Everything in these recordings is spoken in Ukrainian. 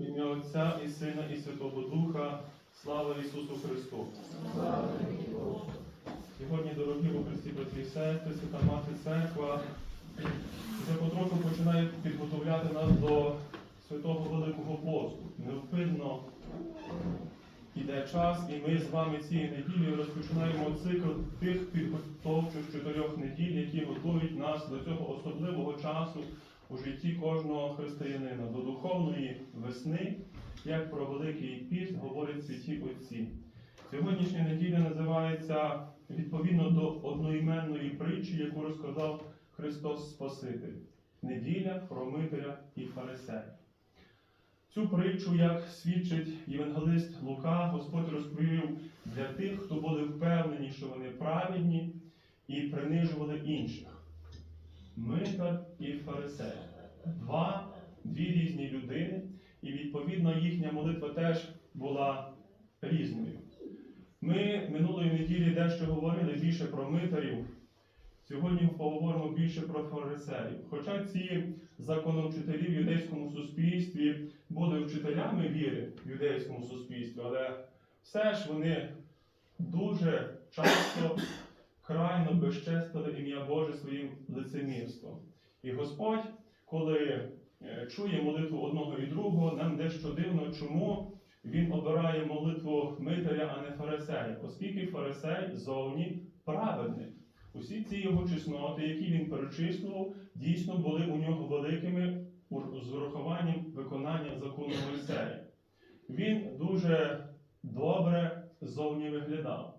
В ім'я Отця і Сина, і Святого Духа. Слава Ісусу Христу! Сьогодні, дорогі у Христі брати і Свята Мати Церква вже потроху починає підготовляти нас до святого Великого посту. Невпинно іде час, і ми з вами цієї неділі розпочинаємо цикл тих підготовчих чотирьох неділь, які готують нас до цього особливого часу у житті кожного християнина, до духовної весни, як про Великий Піст говорять святі Отці. Сьогоднішня неділя називається відповідно до одноіменної притчі, яку розказав Христос Спаситель. Неділя про Митаря і Фарисея. Цю притчу, як свідчить євангелист Лука, Господь розповів для тих, хто були впевнені, що вони праведні і принижували інших. Митар і фарисей. Два, дві різні людини, і відповідно їхня молитва теж була різною. Ми минулої неділі дещо говорили більше про митарів. Сьогодні поговоримо більше про фарисеїв. Хоча ці законовчителі в юдейському суспільстві були вчителями віри в юдейському суспільстві, але все ж вони дуже часто крайно безчестили ім'я Боже своїм лицемірством. І Господь, коли е, чує молитву одного і другого, нам дещо дивно, чому він обирає молитву Митаря, а не фарисея, оскільки фарисей зовні праведник. Усі ці його чесноти, які він перечислював, дійсно були у нього великими з урахуванням виконання закону Мойсея. Він дуже добре зовні виглядав.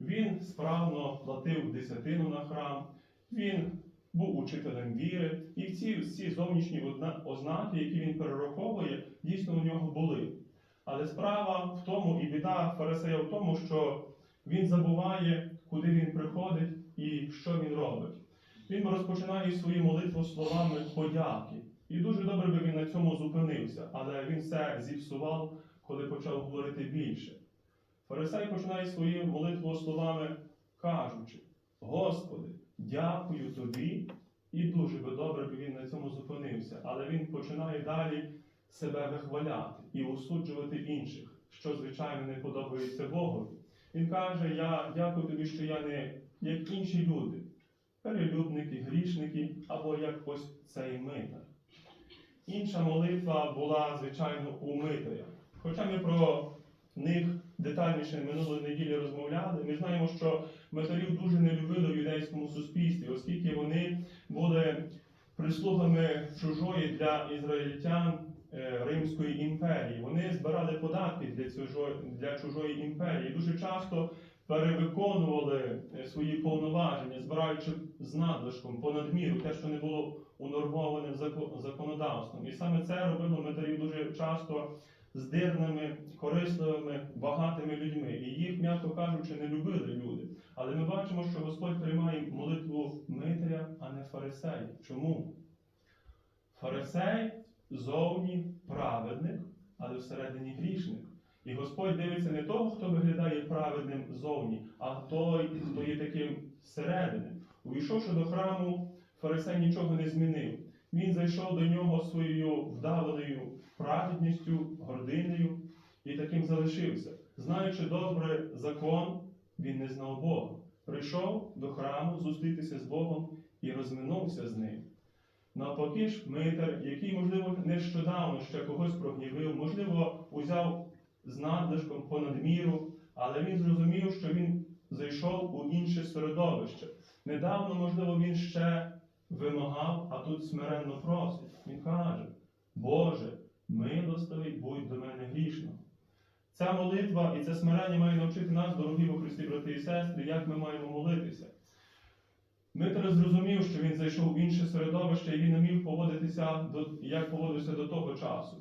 Він справно платив десятину на храм, він був учителем віри, і ці всі зовнішні ознаки, які він перераховує, дійсно у нього були. Але справа в тому, і біда фарисея в тому, що він забуває, куди він приходить і що він робить. Він розпочинає свою молитву словами подяки. І дуже добре би він на цьому зупинився, але він все зіпсував, коли почав говорити більше. Фарисей починає свою молитву словами, кажучи: Господи, дякую тобі, і дуже би добре би він на цьому зупинився, але він починає далі себе вихваляти і осуджувати інших, що звичайно не подобається Богові. Він каже: Я дякую тобі, що я не як інші люди, перелюбники, грішники, або як ось цей митар. Інша молитва була, звичайно, у Митаря. Хоча ми про них детальніше минулої неділі розмовляли, ми знаємо, що митарів дуже не любили в юдейському суспільстві, оскільки вони були прислугами чужої для ізраїльтян е, Римської імперії. Вони збирали податки для чужої, для чужої імперії. Дуже часто перевиконували е, свої повноваження, збираючи з надлишком понад міру, те, що не було унормоване зако- законодавством. І саме це робило митарів дуже часто здирними, корисливими, багатими людьми. І їх, м'яко кажучи, не любили люди. Але ми бачимо, що Господь приймає молитву Митаря, а не фарисея. Чому? Фарисей зовні праведник, але всередині грішник. І Господь дивиться не того, хто виглядає праведним зовні, а той, хто є таким всередини. Увійшовши до храму, фарисей нічого не змінив. Він зайшов до нього своєю вдаваною праведністю, гординою і таким залишився. Знаючи добре закон, він не знав Бога. Прийшов до храму зустрітися з Богом і розминувся з ним. Навпаки ж, митар, який, можливо, нещодавно ще когось прогнівив, можливо, узяв з надлишком понад міру, але він зрозумів, що він зайшов у інше середовище. Недавно, можливо, він ще вимагав, а тут смиренно просить. Він каже: Боже, милостивий будь до мене грішного. Ця молитва і це смирення має навчити нас, дорогі у Христі, брати і сестри, як ми маємо молитися. Митер зрозумів, що він зайшов в інше середовище і він не міг поводитися до, як поводився до того часу.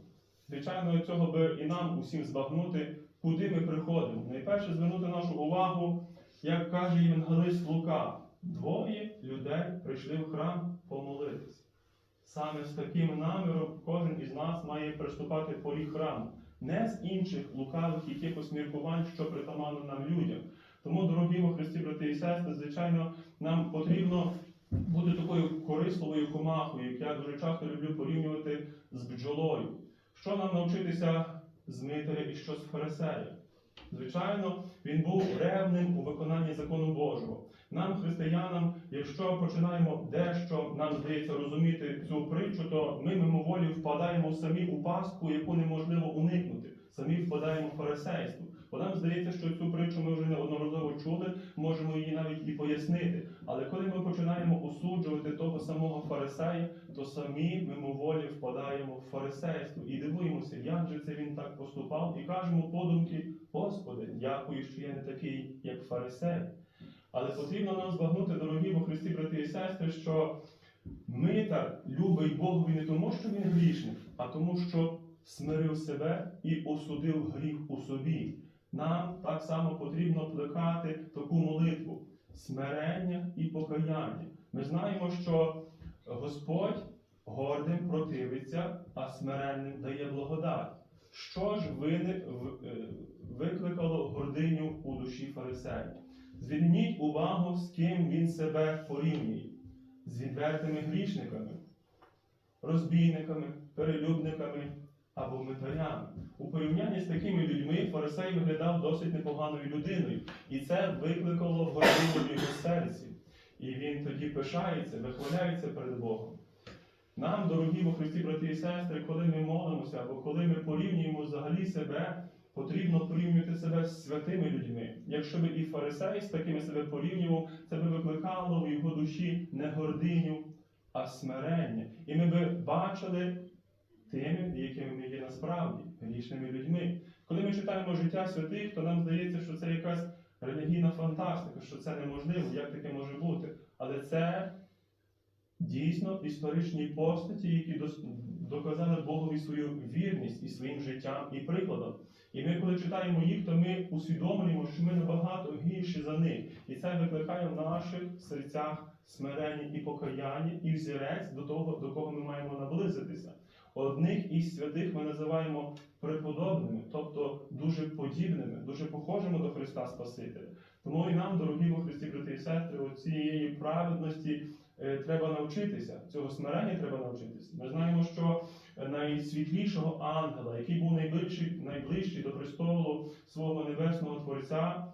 Звичайно, цього би і нам усім збагнути, куди ми приходимо. Найперше звернути нашу увагу, як каже Євангелист Лука, двоє людей прийшли в храм помолитися. Саме з таким наміром кожен із нас має приступати в поріг храму, не з інших лукавих якихось міркувань, що притаманно нам людям. Тому, дорогі во Христі, брати і сестри, звичайно, нам потрібно бути такою корисливою комахою, як я дуже часто люблю порівнювати з бджолою. Що нам навчитися з Митаря і що з Фарисея? Звичайно, він був ревним у виконанні закону Божого. Нам, християнам, якщо починаємо дещо нам здається розуміти цю притчу, то ми мимоволі впадаємо самі у пастку, яку неможливо уникнути. Самі впадаємо в фарисейство. Бо нам здається, що цю притчу ми вже неодноразово чули, можемо її навіть і пояснити. Але коли ми починаємо осуджувати того самого фарисея, то самі мимоволі впадаємо в фарисейство і дивуємося, як же це він так поступав, і кажемо подумки, Господи, дякую, що я не такий, як фарисей. Але потрібно нам збагнути, дорогі во Христі, брати і сестри, що митар любить Богові не тому, що він грішник, а тому, що смирив себе і осудив гріх у собі. Нам так само потрібно плекати таку молитву смирення і покаяння. Ми знаємо, що Господь гордим противиться, а смиренним дає благодать. Що ж е, викликало гординю у душі фарисея? Зверніть увагу, з ким він себе порівнює: з відвертими грішниками, розбійниками, перелюбниками або митарями. У порівнянні з такими людьми фарисей виглядав досить непоганою людиною, і це викликало гординю в його серці. І він тоді пишається, вихваляється перед Богом. Нам, дорогі во Христі, брати і сестри, коли ми молимося або коли ми порівнюємо взагалі себе, потрібно порівнювати себе з святими людьми. Якщо би і фарисей з такими себе порівнював, це би викликало в його душі не гординю, а смирення. І ми би бачили тими, якими ми є насправді, грішними людьми. Коли ми читаємо життя святих, то нам здається, що це якась релігійна фантастика, що це неможливо, як таке може бути. Але це дійсно історичні постаті, які доказали Богові свою вірність і своїм життям і прикладом. І ми, коли читаємо їх, то ми усвідомлюємо, що ми набагато гірші за них. І це викликає в наших серцях смирення і покаяння, і взірець до того, до кого ми маємо наблизитися. Одних із святих ми називаємо преподобними, тобто дуже подібними, дуже похожими до Христа Спасителя. Тому і нам, дорогі во Христі, брати і сестри, цієї праведності е, треба навчитися, цього смирення треба навчитися. Ми знаємо, що найсвітлішого ангела, який був найближчий, найближчий до престолу свого небесного Творця,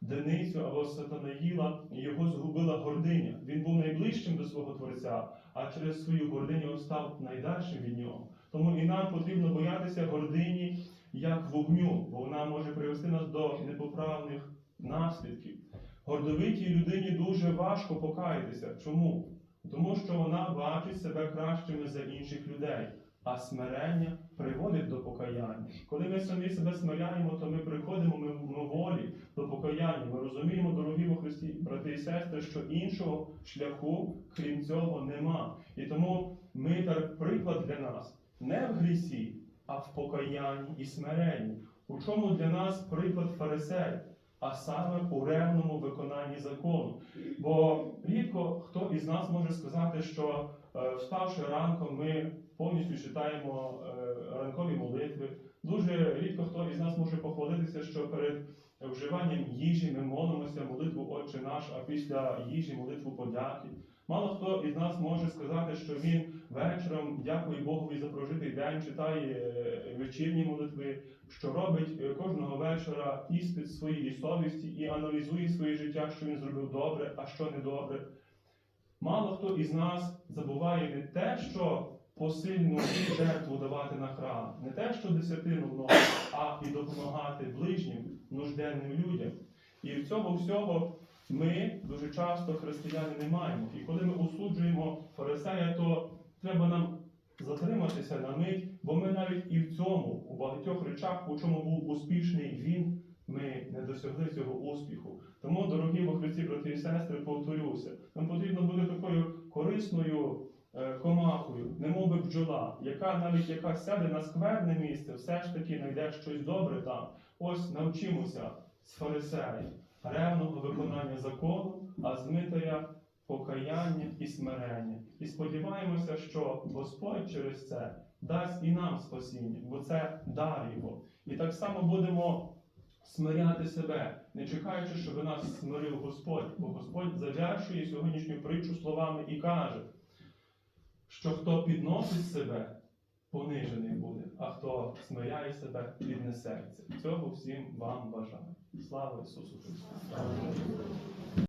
Деницю або Сатанаїла, його згубила гординя. Він був найближчим до свого Творця, а через свою гординю став найдальшим від нього. Тому і нам потрібно боятися гордині як вогню, бо вона може привести нас до непоправних наслідків. Гордовитій людині дуже важко покаятися. Чому? Тому що вона бачить себе кращими за інших людей, а смирення приводить до покаяння. Коли ми самі себе смиряємо, то ми приходимо мимоволі до покаяння. Ми розуміємо, дорогі во Христі, брати і сестри, що іншого шляху, крім цього, нема. І тому митар приклад для нас не в грісі, а в покаянні і смиренні. У чому для нас приклад фарисея, а саме у ревному виконанні закону. Бо рідко хто із нас може сказати, що е, вставши ранком, ми повністю читаємо е, ранкові молитви. Дуже рідко хто із нас може похвалитися, що перед вживанням їжі ми молимося молитву Отче наш, а після їжі молитву подяки. Мало хто із нас може сказати, що він вечором дякує Богові за прожитий день, читає е, вечірні молитви, що робить е, кожного вечора іспит своєї совісті і аналізує своє життя, що він зробив добре, а що недобре. Мало хто із нас забуває не те, що посильну жертву давати на храм, не те, що десятину вносити, а і допомагати ближнім, нужденним людям. І в цього всього ми дуже часто християни не маємо. І коли ми осуджуємо фарисея, то треба нам затриматися на мить, бо ми навіть і в цьому, у багатьох речах, у чому був успішний він, ми не досягли цього успіху. Тому, дорогі во Христі, брати і сестри, повторюся, нам потрібно бути такою корисною е, комахою, немов би бджола, яка навіть яка сяде на скверне місце, все ж таки знайде щось добре там. Ось навчимося з фарисеїв ревного виконання закону, а з покаяння і смирення. І сподіваємося, що Господь через це дасть і нам спасіння, бо це дар Його. І так само будемо смиряти себе, не чекаючи, щоб нас смирив Господь, бо Господь завершує сьогоднішню притчу словами і каже, що хто підносить себе, понижений буде, а хто смиряє себе, піднесеться. Цього всім вам бажаю. Слава Ісусу Христу!